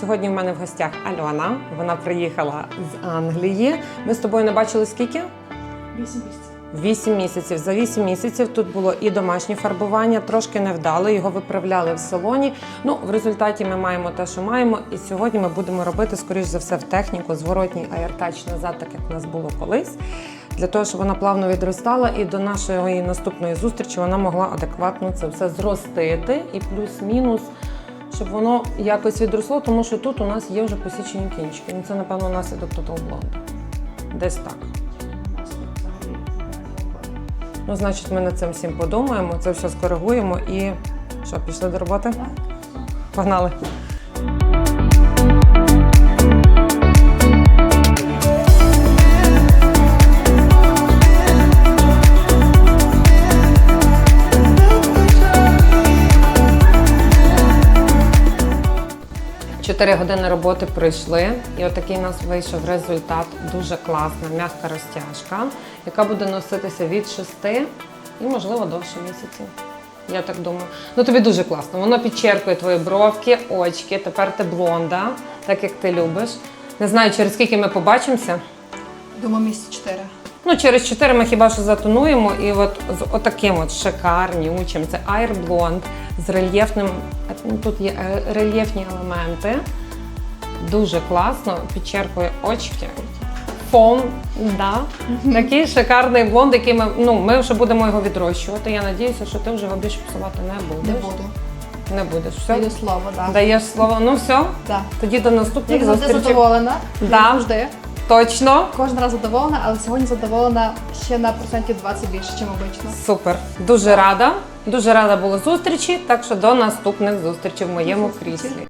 Сьогодні в мене в гостях Альона. Вона приїхала з Англії. Ми з тобою не бачили скільки? Вісім місяців. Вісім місяців. За вісім місяців тут було і домашнє фарбування, трошки невдало. Його виправляли в салоні. Ну, в результаті ми маємо те, що маємо. І сьогодні ми будемо робити, скоріш за все, в техніку зворотній аєртач назад, так як в нас було колись. Для того, щоб вона плавно відростала, і до нашої наступної зустрічі вона могла адекватно це все зростити і плюс-мінус, щоб воно якось відросло, тому що тут у нас є вже посічені кінчики. Ну, Це, напевно, наслідок Total Blonde. Десь так. Ну, значить, ми над цим всім подумаємо, це все скоригуємо і що, пішли до роботи? Погнали. Чотири години роботи пройшли, і отакий у нас вийшов результат. Дуже класна, м'яка розтяжка, яка буде носитися від 6 і, можливо, довше місяців. Я так думаю. Ну тобі дуже класно. Воно підчеркує твої бровки, очки. Тепер ти блонда, так як ти любиш. Не знаю, через скільки ми побачимося. Думаю, місяці чотири. Ну, через 4 ми хіба що затонуємо, і от з отаким от шикарнючим. Це Air Blonde з рельєфним. Тут є е, рельєфні елементи. Дуже класно, підчеркує очки. Фон, да. Такий шикарний блонд, який ми, ну, ми вже будемо його відрощувати. Я надіюся, що ти вже його більше псувати не будеш. Не буду. Не будеш. Все? Даю слово, так. Даєш слово. Ну все, Да. тоді до наступних Як зустрічей. задоволена. Да. Завжди. Точно. Кожен раз задоволена, але сьогодні задоволена ще на процентів 20 більше, ніж обично. Супер. Дуже рада. Дуже рада була зустрічі. Так що до наступних зустрічей в моєму кріслі.